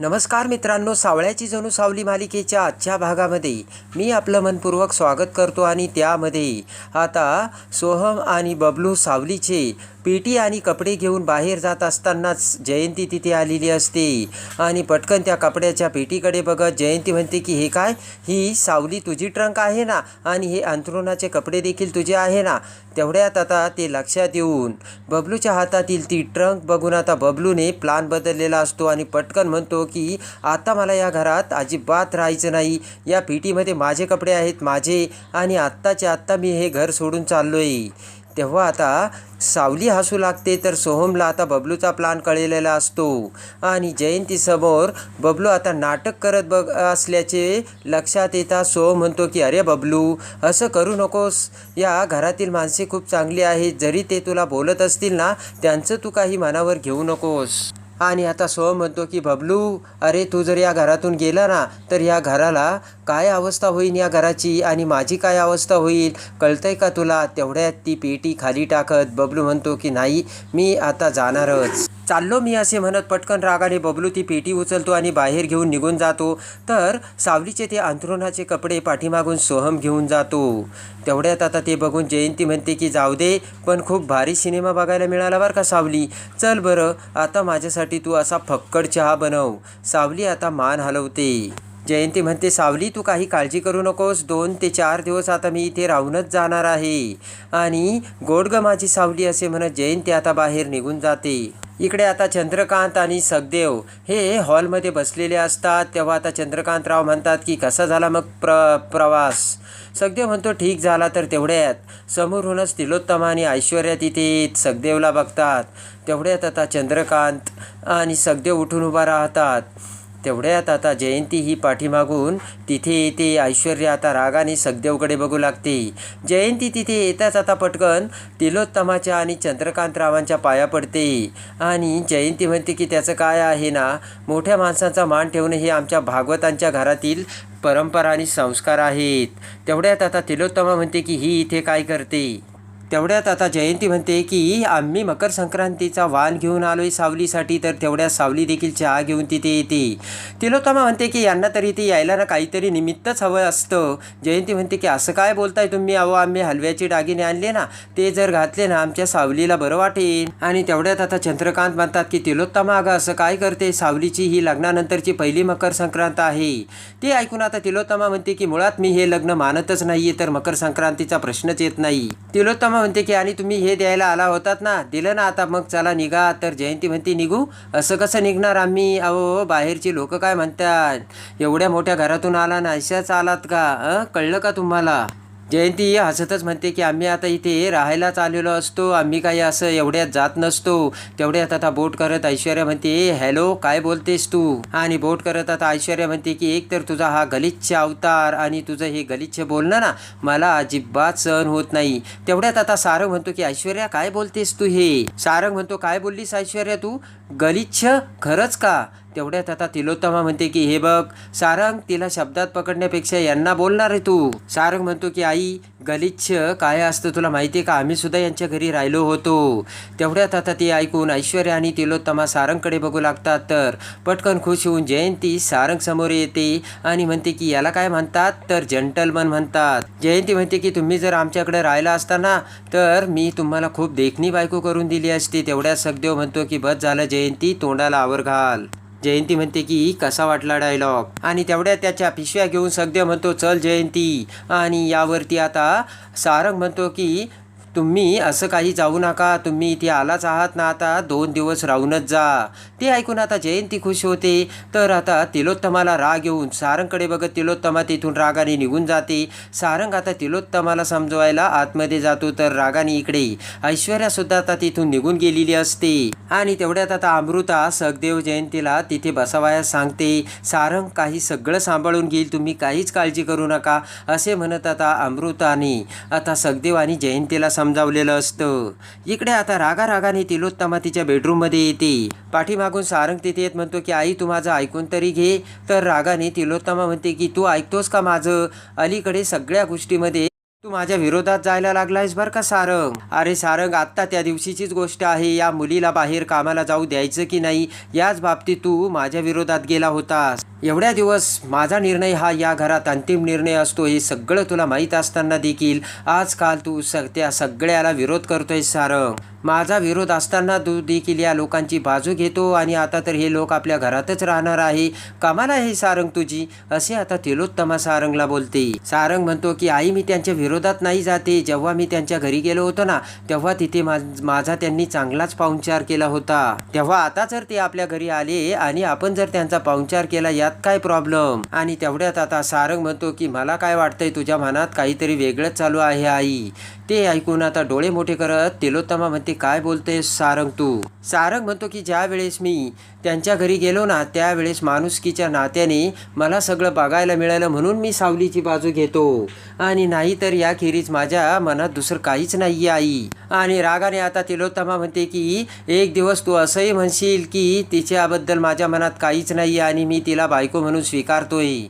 नमस्कार मित्रांनो सावळ्याची जणू सावली मालिकेच्या आजच्या भागामध्ये मी आपलं मनपूर्वक स्वागत करतो आणि त्यामध्ये आता सोहम आणि बबलू सावलीचे पेटी आणि कपडे घेऊन बाहेर जात असतानाच जयंती तिथे आलेली असते. आणि पटकन त्या कपड्याच्या पेटीकडे बघत जयंती म्हणते की हे काय? ही सावली तुझी ट्रंक आहे ना? आणि हे अंथरुणाचे कपडे देखील तुझे आहे ना? तेवढ्यात आता ते लक्षात येऊन बबलूच्या हातातील ती ट्रंक बघून आता बबलूने प्लान बदललेला असतो आणि पटकन म्हणतो की आता मला या घरात अजिबात राहायचं नाही. या पेटीमध्ये माझे कपडे आहेत माझे. आणि आत्ताच्या आत्ता मी हे घर सोडून चाललो आहे तेव्हा आता सावली हसू लागते तर सोहमला आता बबलूचा प्लान कळलेला असतो. आणि जयंतीसमोर बबलू आता नाटक करत बघ असल्याचे लक्षात येता सोहम म्हणतो की अरे बबलू असं करू नकोस. या घरातील माणसे खूप चांगली आहेत. जरी ते तुला बोलत असतील ना त्यांचं तू काही मनावर घेऊ नकोस. आणि आता सोहम म्हणतो की बबलू अरे तू जर या घरातून गेला ना तर या घराला काय अवस्था होईल या घराची आणि माझी काय अवस्था होईल? कळतंय का तुला? तेवढ्यात ती पेटी खाली टाकत बबलू म्हणतो की नाही मी आता जाणारच. चाललो मी असे म्हणत पटकन रागाने बबलू ती पेटी उचलतो आणि बाहेर घेऊन निघून जातो. तर सावलीचे ते अंथरुणाचे कपडे पाठीमागून सोहम घेऊन जातो. तेवढ्यात आता ते बघून जयंती म्हणते की जाऊ दे पण खूप भारी सिनेमा बघायला मिळाला बरं का सावली? चल बरं आता माझ्यासाठी तू असा फक्कड चहा बनव. सावली आता मान हलवते. जयंती म्हणते सावली तू काही काळजी करू नकोस. दोन ते चार दिवस आता मी इथे राहूनच जाणार आहे. आणि गोडग माझी सावली असे म्हणत जयंती आता बाहेर निघून जाते. इकडे आता चंद्रकांत आणि सखदेव हे हॉलमध्ये बसलेले असतात. तेव्हा आता चंद्रकांतराव म्हणतात की कसा झाला मग प्र प्रवास? सखदेव म्हणतो ठीक झाला तर तेवढ्यात. समोरूनच तिलोत्तमा आणि ऐश्वर्या तिथे सखदेवला बघतात. तेवढ्यात आता चंद्रकांत आणि सखदेव उठून उभा राहतात. तेवढ्यात आता जयंती ही पाठीमागून तिथे येते. ऐश्वर्या आता रागाने सखदेवकडे बघू लागते. जयंती तिथे येताच आता पटकन तिलोत्तमाच्या आणि चंद्रकांतरावांच्या पाया पडते. आणि जयंती म्हणते की त्याचं काय आहे ना? मोठ्या माणसांचा मान ठेवणं हे आमच्या भागवतांच्या घरातील परंपरा आणि संस्कार आहेत. तेवढ्यात आता तिलोत्तमा म्हणते की ही इथे काय करते? तेवढ्यात आता जयंती म्हणते की आम्ही मकर संक्रांतीचा वाण घेऊन आलो आहे सावलीसाठी तर तेवढ्या सावली देखील चहा घेऊन तिथे येते. तिलोत्तमा म्हणते की यांना तरी इथे यायला ना काहीतरी निमित्तच हवं असतं. जयंती म्हणते की असं काय बोलताय तुम्ही? अहो आम्ही हलव्याचे दागिने आणले ना ते जर घातले ना आमच्या सावलीला बरं वाटेल. आणि तेवढ्यात आता चंद्रकांत म्हणतात की तिलोत्तमा अगं असं काय करते? सावलीची ही लग्नानंतरची पहिली मकर संक्रांत आहे. ते ऐकून आता तिलोत्तमा म्हणते की मुळात मी हे लग्न मानतच नाहीये तर मकर संक्रांतीचा प्रश्नच येत नाही. तिलोत्तमा म्हणते की आणि तुम्ही हे द्यायला आला होतात ना दिलं ना आता मग चला निघा. तर जयंती म्हणते निघू? असं कसं निघणार आम्ही? अहो बाहेरची लोक काय म्हणतात? एवढ्या मोठ्या घरातून आला ना अशाच आलात का? कळलं का तुम्हाला? जयंती हसतच म्हणते की आम्ही आता इथे राहायलाच आलेलो असतो. आम्ही काही असं एवढ्यात जात नसतो. तेवढ्यात आता बोट करत ऐश्वर्या म्हणते ए हॅलो काय बोलतेस तू? आणि बोट करत आता ऐश्वर्या म्हणते की एक तर तुझा हा गलिच्छ अवतार आणि तुझं हे गलिच्छ बोलणं ना मला अजिबात सहन होत नाही. तेवढ्यात आता सारंग म्हणतो की ऐश्वर्या काय बोलतेस तू हे? सारंग म्हणतो काय बोललीस ऐश्वर्या तू? गलिच्छ? खरंच का? तेवढ्यात आता तिलोत्तमा म्हणते की हे बघ सारंग तिला शब्दात पकडण्यापेक्षा यांना बोलणार आहे तू. सारंग म्हणतो की आई गलिच्छ काय असतं तुला माहिती आहे का? आम्ही सुद्धा यांच्या घरी राहिलो होतो. तेवढ्यात आता ते ऐकून ऐश्वर्या आणि तिलोत्तमा सारंगकडे बघू लागतात तर पटकन खुश होऊन जयंती सारंग समोर येते आणि म्हणते की याला काय म्हणतात? तर जंटलमन म्हणतात जयंती म्हणते की तुम्ही जर आमच्याकडे राहिला असताना तर मी तुम्हाला खूप देखणी बायको करून दिली असती. तेवढ्या सखदेव म्हणतो की बस झालं जयंती तोंडाला आवर घाल. जयंती म्हणते की कसा वाटला डायलॉग आणि तेवढ्या त्याच्या पिशव्या घेऊन सगद्या म्हणतो चल जयंती. आणि यावरती आता सारंग म्हणतो की तुम्ही असं काही जाऊ नका. तुम्ही इथे आलाच आहात ना आता. दोन दिवस राहूनच जा. ते ऐकून आता जयंती खुश होते. तर आता तिलोत्तमाला राग येऊन सारंगकडे बघत तिलोत्तमा तिथून रागाने निघून जाते. सारंग आता तिलोत्तमाला समजवायला आतमध्ये जातो तर रागाने इकडे. ऐश्वर्यासुद्धा आता तिथून निघून गेलेली असते. आणि तेवढ्यात आता अमृता सखदेव जयंतीला तिथे बसावयास सांगते. सारंग काही सगळं सांभाळून घेईल. तुम्ही काहीच काळजी करू नका. असे म्हणत आता अमृताने आता सखदेव आणि जयंतीला समजावलेलं असतं. इकडे आता रागा रागाने तिलोत्तमा तिच्या बेडरूममध्ये येते. पाठीमागून सारंग तिथे येत म्हणतो की आई तू माझं ऐकून तरी घे. तर रागाने तिलोत्तमा म्हणते की तू ऐकतोस का माझं? अलीकडे सगळ्या गोष्टीमध्ये तू माझ्या विरोधात जायला लागलायस बरं का सारंग? अरे सारंग आत्ता त्या दिवशीचीच गोष्ट आहे. या मुलीला बाहेर कामाला जाऊ द्यायचं की नाही याच बाबतीत तू माझ्या विरोधात गेला होतास. एवढ्या दिवस माझा निर्णय हा या घरात अंतिम निर्णय असतो हे सगळं तुला माहीत असताना देखील. आजकाल तू स त्या सगळ्याला विरोध करतोय सारंग. माझा विरोध असताना तू देखील या लोकांची बाजू घेतो आणि आता तर हे लोक आपल्या घरातच राहणार आहे. कामाला हे सारंग तुझी. असे आता तिलोत्तमा सारंगला बोलते. सारंग म्हणतो की आई मी त्यांच्या विरोधात नाही जाते. जेव्हा मी त्यांच्या घरी गेलो होतो ना तेव्हा तिथे मा माझा त्यांनी चांगलाच पाहुणचार केला होता. तेव्हा आता जर ते आपल्या घरी आले आणि आपण जर त्यांचा पाहुणचार केला यात काय प्रॉब्लेम आणि तेवढ्यात आता सारंग म्हणतो की मला काय वाटतंय तुझ्या मनात काहीतरी वेगळंच चालू आहे आई. ते ऐकून आता डोळे मोठे करत तिलोत्तमा म्हणते काय बोलते सारंग तू? सारंग म्हणतो की ज्या वेळेस मी त्यांच्या घरी गेलो ना त्यावेळेस माणुसकीच्या नात्याने मला सगळं बघायला मिळालं म्हणून मी सावलीची बाजू घेतो. आणि नाहीतर याखेरीज माझ्या मनात दुसरं काहीच नाही आई. आणि रागाने आता तिलोत्तमा म्हणते की एक दिवस तू असंही म्हणशील की तिच्याबद्दल माझ्या मनात काहीच नाही आणि मी तिला बायको म्हणून स्वीकारतोय.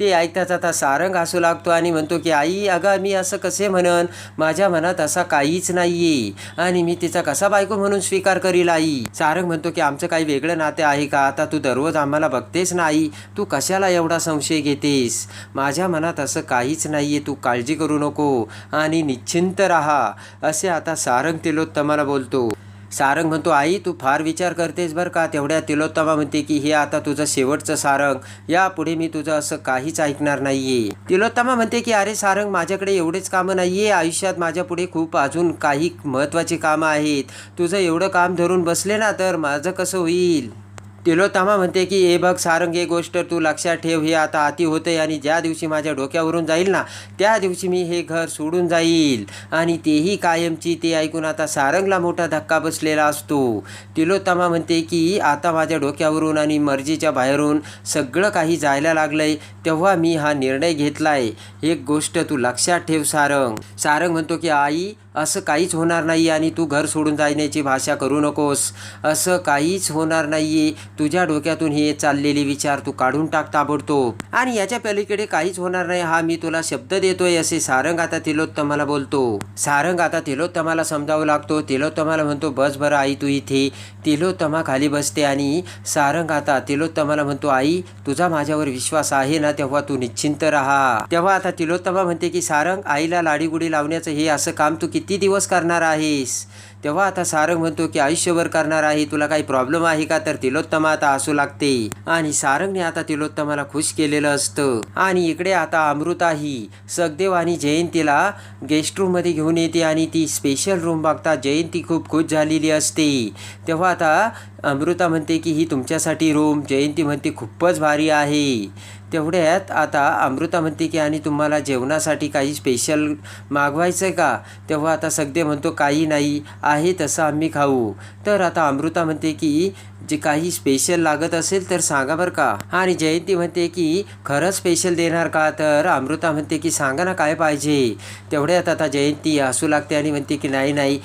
ते ऐकताच आता सारंग हसू लागतो आणि म्हणतो की आई अगं मी असं कसे म्हणन? माझ्या मनात असा काहीच नाही आणि मी तिचा कसा बायको म्हणून स्वीकार करील आई? सारंग म्हणतो की आमचं काही वेगळं नाते आहे का? आता तू दररोज आम्हाला बघतेस नाही. तू कशाला एवढा संशय घेतेस? माझ्या मनात असं काहीच नाहीये. तू काळजी करू नको आणि निश्चिंत राहा. असे आता सारंग तिलोत्तमाला बोलतो. सारंग म्हणतो आई तू फार विचार करतेस बरं का? तेवढ्या तिलोत्तमा म्हणते की हे आता तुझं शेवटचं सारंग. यापुढे मी तुझं असं काहीच ऐकणार नाहीये. तिलोत्तमा म्हणते की अरे सारंग माझ्याकडे एवढेच कामं नाहीये. आयुष्यात माझ्यापुढे खूप अजून काही महत्त्वाची कामं आहेत. तुझं एवढं काम धरून बसले ना तर माझं कसं होईल? तिलोत्तमा म्हणते की हे बघ सारंग हे गोष्ट तू लक्षात ठेव हे आता अति होते आणि ज्या दिवशी माझ्या डोक्यावरून जाईल ना त्या दिवशी मी हे घर सोडून जाईल. आणि तेही कायमची ते ऐकून आता सारंगला मोठा धक्का बसलेला असतो. तिलोत्तमा म्हणते की आता माझ्या डोक्यावरून आणि मर्जीच्या बाहेरून सगळं काही जायला लागलंय तेव्हा मी हा निर्णय घेतलाय. एक गोष्ट तू लक्षात ठेव सारंग. सारंग म्हणतो की आई असं काहीच होणार नाही आणि तू घर सोडून जाण्याची भाषा करू नकोस. असं काहीच होणार नाहीये. तुझ्या डोक्यातून हे चाललेले विचार तू काढून टाक ताबडतोब. आणि याच्या पलीकडे काहीच होणार नाही. हा मी तुला शब्द देतोय असे सारंग आता तिलोत्तमाला बोलतो. सारंग आता तिलोत्तमाला समजावू लागतो. तिलोत्तमाला म्हणतो बस बरं आई तू इथे. तिलोत्तमा खाली बसते आणि सारंग आता तिलोत्तमाला म्हणतो आई तुझा माझ्यावर विश्वास आहे ना तेव्हा तू निश्चिंत राहा. तेव्हा आता तिलोत्तमा म्हणते की सारंग आईला लाडीगुडी लावण्याचं हे असं काम तू किती दिवस करणार आहेस? तेव्हा आता सारंग म्हणतो की आयुष्यभर करणार आहे तुला काही प्रॉब्लेम आहे का? तर तिलोत्तमा आता हसू लागते. आणि सारंगने आता तिलोत्तमाला खुश केलेलं असतं. आणि इकडे आता अमृताही सगदेव आणि जयंतीला गेस्ट रूममध्ये घेऊन येते आणि ती स्पेशल रूम बघता जयंती खूप खुश झालेली असते. तेव्हा आता अमृता म्हणते की ही तुमच्यासाठी रूम जयंती म्हणते खूपच भारी आहे. तेवढ्यात आता अमृता म्हणते की आणि तुम्हाला जेवणासाठी काही स्पेशल मागवायचं आहे का? तेव्हा आता सगळे म्हणतो काही नाही आहे तसं आम्ही खाऊ. तर आता अमृता म्हणते की जे काही स्पेशल लागत असेल तर सांगा बरं का. आणि जयंती म्हणते की खरंच स्पेशल देणार का? तर अमृता म्हणते की सांगा ना काय पाहिजे. तेवढ्यात आता जयंती हसू लागते आणि म्हणते की नाही नाही.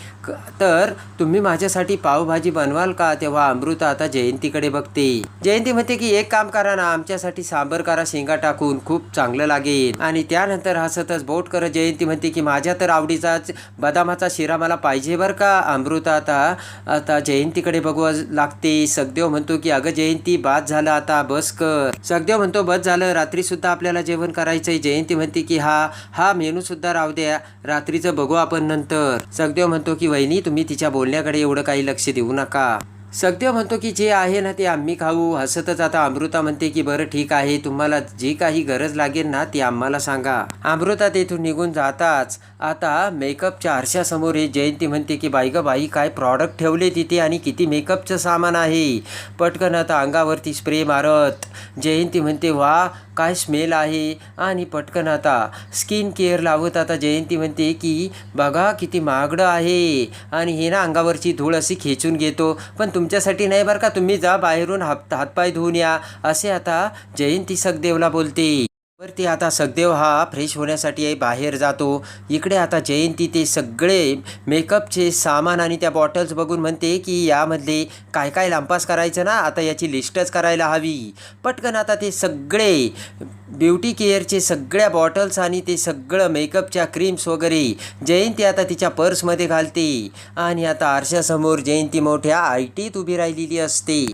तर तुम्ही माझ्यासाठी पावभाजी बनवाल का? तेव्हा अमृता आता जयंतीकडे बघते. जयंती म्हणते की एक काम करा ना. आमच्यासाठी सांबर करा शेंगा टाकून. खूप चांगलं लागेल. आणि त्यानंतर हसतच बोट करत जयंती म्हणते की माझ्या तर आवडीचाच बदामाचा शिरा मला पाहिजे बरं का? अमृता आता आता जयंतीकडे बघू लागते. सगदेव म्हणतो की अगं जयंती बाद झालं आता बस कर. सगदेव म्हणतो बस झालं रात्री सुद्धा आपल्याला जेवण करायचंय. जयंती म्हणते की हा हा मेनू सुद्धा राहू द्या रात्रीचं बघू आपण नंतर. सगदेव म्हणतो की वहिनी तुम्ही तिच्या बोलण्याकडे एवढं काही लक्ष देऊ नका. सगदेव म्हणतो की जे आहे ना ते आम्ही खाऊ. हसतच आता अमृता म्हणते की बरं ठीक आहे. तुम्हाला जी काही गरज लागेल ना ती आम्हाला सांगा. अमृता तेथून निघून जाताच आता मेकअपच्या आरशासमोर हे जयंती म्हणते की बाई ग बाई काय प्रॉडक्ट ठेवले तिथे आणि किती मेकअपचं सामान आहे? पटकन आता अंगावरती स्प्रे मारत जयंती म्हणते वा काय स्मेल आहे? आणि पटकन आता स्किन केअर लावत आता जयंती म्हणते की बघा किती महागडं आहे. आणि हे ना अंगावरची धूळ अशी खेचून घेतो. पण तुमच्यासाठी नाही बरं का? तुम्ही जा बाहेरून हात हातपाय धुवून या. असे आता जयंती सखदेवला बोलते. वरती आता सखदेव हा फ्रेश होण्यासाठी बाहेर जातो. इकडे आता जयंती ते सगळे मेकअपचे सामान आणि त्या बॉटल्स बघून म्हणते की यामधले काय काय लांपास करायचं ना आता याची लिस्टच करायला हवी. पटकन आता ते सगळे ब्युटी केअरचे सगळ्या बॉटल्स आणि ते सगळं मेकअपच्या क्रीम्स वगैरे जयंती आता तिच्या पर्समध्ये घालते. आणि आता आरशासमोर जयंती मोठ्या आय टीत उभी राहिलेली असते.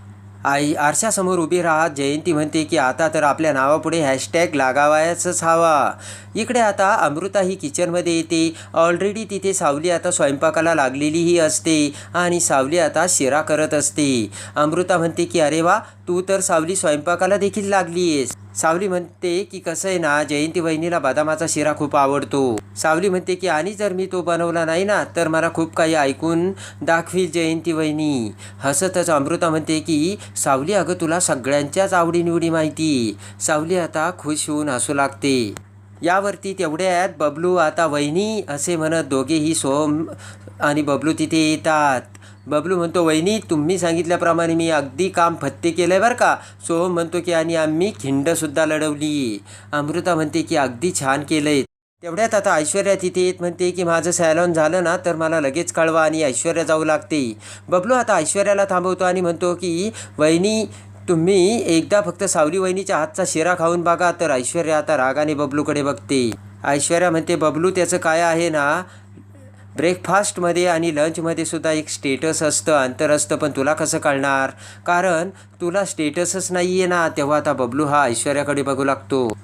आई आरशासमोर उभी राहत जयंती म्हणते की आता तर आपल्या नावापुढे हॅशटॅग लागावायचंच हवा. इकडे आता अमृता ही किचनमध्ये येते. ऑलरेडी तिथे सावली आता स्वयंपाकाला लागलेलीही असते आणि सावली आता शिरा करत असते. अमृता म्हणते की अरे वा तू तर सावली स्वयंपाकाला देखील लागली आहेस सावली म्हणते की कसं आहे ना जयंती वहिनीला बदामाचा शिरा खूप आवडतो. सावली म्हणते की आणि जर मी तो बनवला नाही ना तर मला खूप काही ऐकून दाखवील जयंती वहिनी. हसतच अमृता म्हणते की सावली अगं तुला सगळ्यांच्याच आवडीनिवडी माहिती. सावली आता खुश होऊन हसू लागते. यावरती तेवढ्यात बबलू आता वहिनी असे म्हणत दोघेही सोम आणि बबलू तिथे येतात. बबलू म्हणतो वहिनी तुम्ही सांगितल्याप्रमाणे मी अगदी काम फत्ते केलं आहे बरं का. सोहम म्हणतो की आणि आम्ही खिंडसुद्धा लढवली. अमृता म्हणते की अगदी छान केलं आहे तेवढ्यात आता ऐश्वर्या तिथे येत म्हणते की माझं सॅलॉन झालं ना तर मला लगेच कळवा आणि ऐश्वर्या जाऊ लागते. बबलू आता ऐश्वर्याला थांबवतो आणि म्हणतो की वहिनी तुम्ही एकदा फक्त सावली वहिनीच्या हातचा शिरा खाऊन बघा तर ऐश्वर्या आता रागाने बबलूकडे बघते. ऐश्वर्या म्हणते बबलू त्याचं काय आहे ना? ब्रेकफास्टमध्ये आणि लंचमध्ये सुद्धा एक स्टेटस असतं अंतर असतं. पण तुला कसं कळणार? कारण तुला स्टेटसच नाही आहे ना. तेव्हा आता बबलू हा ऐश्वर्याकडे बघू लागतो.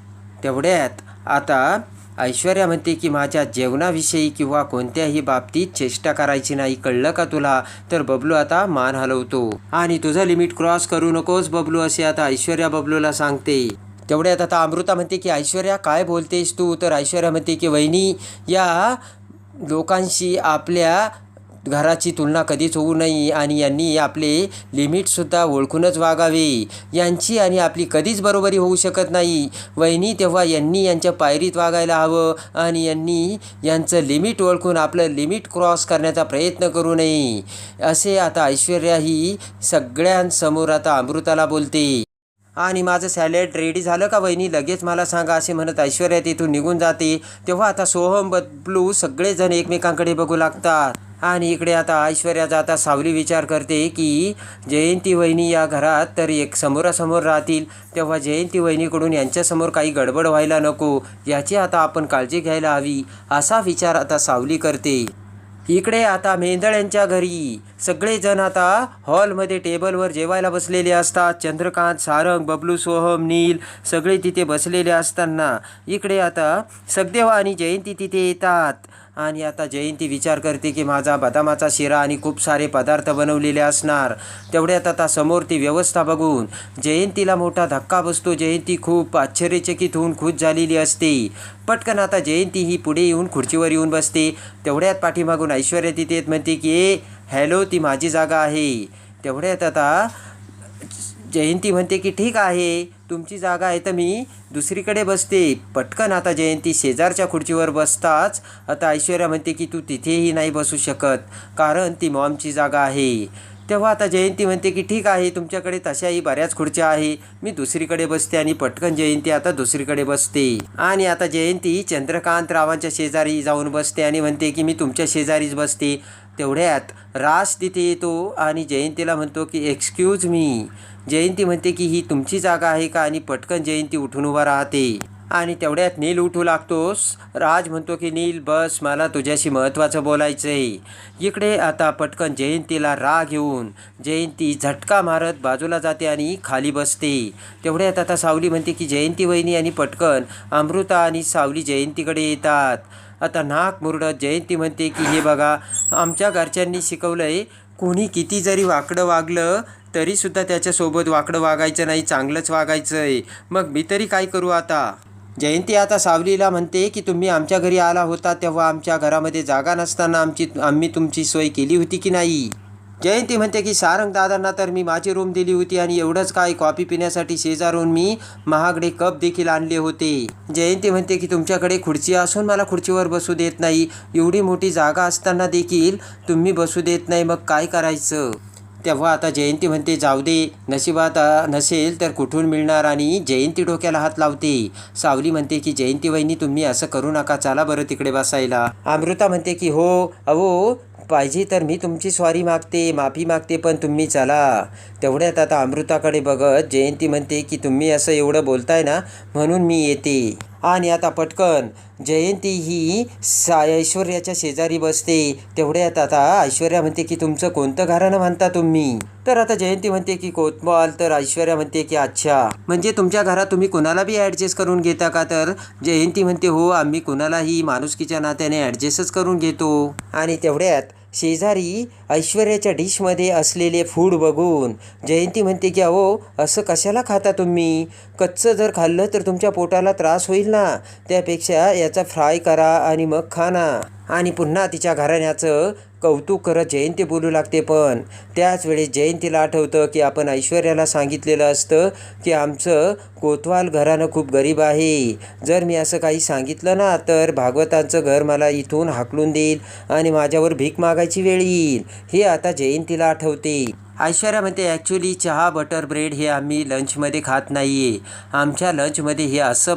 तेवढ्यात आता ऐश्वर्या म्हणते की माझ्या जेवणाविषयी किंवा कोणत्याही बाबतीत चेष्टा करायची नाही. कळलं का तुला? तर बबलू आता मान हलवतो. आणि तुझं लिमिट क्रॉस करू नकोस बबलू असे आता ऐश्वर्या बबलूला सांगते. तेवढ्यात आता अमृता म्हणते की ऐश्वर्या काय बोलतेस तू? तर ऐश्वर्या म्हणते की वहिनी या लोकांशी आपल्या घराची तुलना कधीच होऊ नये आणि यांनी आपले लिमिटसुद्धा ओळखूनच वागावे. यांची आणि आपली कधीच बरोबरी होऊ शकत नाही. वहिनी तेव्हा यांनी यांच्या पायरीत वागायला हवं आणि यांनी यांचं लिमिट ओळखून आपलं लिमिट क्रॉस करण्याचा प्रयत्न करू नये. असे आता ऐश्वर्या ही सगळ्यांसमोर आता अमृताला बोलते. आणि माझं सॅलेड रेडी झालं का वहिनी? लगेच मला सांगा असे म्हणत ऐश्वर्या तिथून निघून जाते. तेव्हा आता सोहम बदलू सगळेजण एकमेकांकडे बघू लागतात. आणि इकडे आता ऐश्वर्या जाता सावली विचार करते की जयंती वहिनी या घरात तर एक समोरासमोर राहतील. तेव्हा जयंती वहिनीकडून यांच्यासमोर काही गडबड व्हायला नको. याची आता आपण काळजी घ्यायला हवी असा विचार आता सावली करते. इकडे आता मेंदळ्यांच्या घरी. सगळेजण आता हॉलमध्ये टेबलवर जेवायला बसलेले असतात. चंद्रकांत सारंग बबलू सोहम नील सगळे तिथे बसलेले असताना. इकडे आता सखदेव आणि जयंती तिथे येतात. आणि आता जयंती विचार करते की माझा बदामाचा शिरा आणि खूप सारे पदार्थ बनवलेले असणार. तेवढ्यात आता समोर ती व्यवस्था बघून जयंतीला मोठा धक्का बसतो. जयंती खूप आश्चर्यचकित होऊन खुश झालेली असते. पटकन आता जयंती ही पुढे येऊन खुर्चीवर येऊन बसते. तेवढ्यात पाठीमागून ऐश्वर्या तिथे येत म्हणते की ए हॅलो ती माझी जागा आहे. तेवढ्यात आता जयंती म्हणते की ठीक आहे. तुमची जागा आहे तर मी दुसरीकडे बसते. पटकन आता जयंती शेजारच्या खुर्चीवर बसताच आता ऐश्वर्या म्हणते की तू तिथेही नाही बसू शकत कारण ती मॉमची जागा आहे. तेव्हा आता जयंती म्हणते की ठीक आहे तुमच्याकडे तशाही बऱ्याच खुर्च्या आहे. मी दुसरीकडे बसते आणि पटकन जयंती आता दुसरीकडे बसते. आणि आता जयंती चंद्रकांत रावांच्या शेजारी जाऊन बसते आणि म्हणते की मी तुमच्या शेजारीच बसते. तेवढ्यात रास तिथे येतो आणि जयंतीला म्हणतो की एक्सक्यूज मी जयंती म्हणते की ही तुमची जागा आहे का आणि पटकन जयंती उठून उभा राहते. आणि तेवढ्यात नील उठू लागतोस. राज म्हणतो की नील बस मला तुझ्याशी महत्त्वाचं बोलायचं आहे इकडे आता पटकन जयंतीला राग येऊन जयंती झटका मारत बाजूला जाते आणि खाली बसते. तेवढ्यात आता सावली म्हणते की जयंती वहिनी आणि पटकन अमृता आणि सावली जयंतीकडे येतात. आता नाक मुरडत जयंती म्हणते की हे बघा आमच्या घरच्यांनी शिकवलं आहे कोणी किती जरी वाकडं वागलं तरीसुद्धा त्याच्यासोबत वाकडं वागायचं नाही चांगलंच वागायचं आहे मग मी तरी काय करू आता? जयंती आता सावलीला म्हणते की तुम्ही आमच्या घरी आला होता तेव्हा आमच्या घरामध्ये जागा नसताना आमची आम्ही तुमची सोय केली होती की नाही? जयंती म्हणते की सारंग दादांना तर मी माझी रूम दिली होती आणि एवढंच काय कॉफी पिण्यासाठी शेजारून मी महागडे कप देखील आणले होते. जयंती म्हणते की तुमच्याकडे खुर्ची असून मला खुर्चीवर बसू देत नाही. एवढी मोठी जागा असताना देखील तुम्ही बसू देत नाही मग काय करायचं? तेव्हा आता जयंती म्हणते जाऊ दे नशिबात नसेल तर कुठून मिळणार? आणि जयंती डोक्याला हात लावते. सावली म्हणते की जयंती वहिनी तुम्ही असं करू नका चला बरं तिकडे बसायला. अमृता म्हणते की हो अहो पाहिजे तर मी तुमची स्वारी मागते माफी मागते पण तुम्ही चला. तेवढ्यात आता अमृताकडे बघत जयंती म्हणते की तुम्ही असं एवढं बोलताय ना म्हणून मी येते. आणि आता पटकन जयंती ही सा ऐश्वर्याच्या शेजारी बसते. तेवढ्यात आता ऐश्वर्या म्हणते की तुमचं कोणतं घराणं म्हणता तुम्ही? तर आता जयंती म्हणते की कोतमाल तर ऐश्वर्या म्हणते की अच्छा. म्हणजे तुमच्या घरात तुम्ही कोणाला बी ॲडजस्ट करून घेता का? तर जयंती म्हणते हो आम्ही कुणालाही माणुसकीच्या नात्याने ॲडजस्टच करून घेतो. आणि तेवढ्यात शेजारी ऐश्वर्याच्या डिशमध्ये असलेले फूड बघून जयंती म्हणते की अहो असं कशाला खाता तुम्ही? कच्चं जर खाल्लं तर तुमच्या पोटाला त्रास होईल ना? त्यापेक्षा याचा फ्राय करा आणि मग खा ना. आणि पुन्हा तिच्या घराण्याचं कौतुक करत जयंती बोलू लागते पण त्याचवेळेस जयंतीला आठवतं की आपण ऐश्वर्याला सांगितलेलं असतं की आमचं कोतवाल घरानं खूप गरीब आहे. जर मी असं काही सांगितलं ना तर भागवतांचं घर मला इथून हाकलून देईल आणि माझ्यावर भीक मागायची वेळ येईल. हे आता जयंतीला आठवते. ऐश्वर्या म्हणते ॲक्च्युली चहा बटर ब्रेड हे आम्ही लंचमध्ये खात नाही आहे आमच्या लंचमध्ये हे असं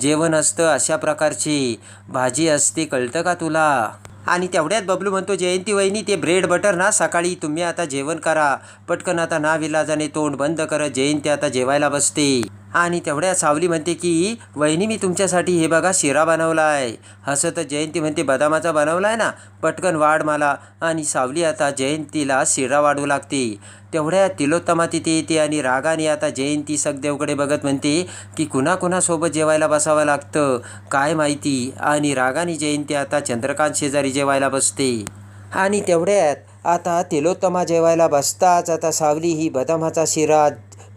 जेवण असतं अशा प्रकारची भाजी असते. कळतं का तुला? आणि तेवढ्यात बबलू म्हणतो जयंती वहिनी ते ब्रेड बटर ना सकाळी तुम्ही आता जेवण करा. पटकन आता ना विलाजाने तोंड बंद करत जयंती आता जेवायला बसते. आणि तेवढ्या सावली म्हणते की वहिनी मी तुमच्यासाठी हे बघा शिरा बनवला आहे. असं तर जयंती म्हणते बदामाचा बनवला आहे ना? पटकन वाढ मला. आणि सावली आता जयंतीला शिरा वाढू लागते. तेवढ्या तिलोत्तमा तिथे येते आणि रागाने आता जयंती सखदेवकडे बघत म्हणते की कुणाकुणासोबत जेवायला बसावं लागतं? काय माहिती? आणि रागाने जयंती आता चंद्रकांत शेजारी जेवायला बसते. आणि तेवढ्यात आता तिलोत्तमा जेवायला बसताच आता सावली ही बदामाचा शिरा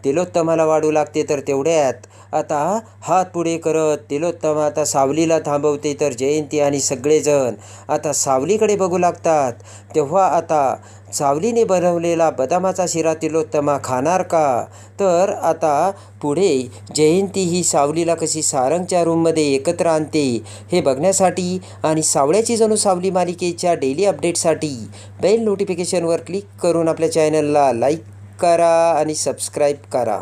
तिलोत्तमाला वाढू लागते तर तेवढ्यात. आता हात पुढे करत तिलोत्तम आता सावलीला थांबवते तर जयंती आणि सगळेजण आता सावलीकडे बघू लागतात. तेव्हा आता सावलीने बनवलेला बदामाचा शिरा तिलोत्तमा खाणार का? तर आता पुढे जयंती ही सावलीला कशी सारंगच्या रूममध्ये एकत्र आणते हे बघण्यासाठी आणि सावळ्याची जणू सावली मालिकेच्या डेली अपडेटसाठी बेल नोटिफिकेशनवर क्लिक करून आपल्या चॅनलला लाईक करा आणि सबस्क्राईब करा.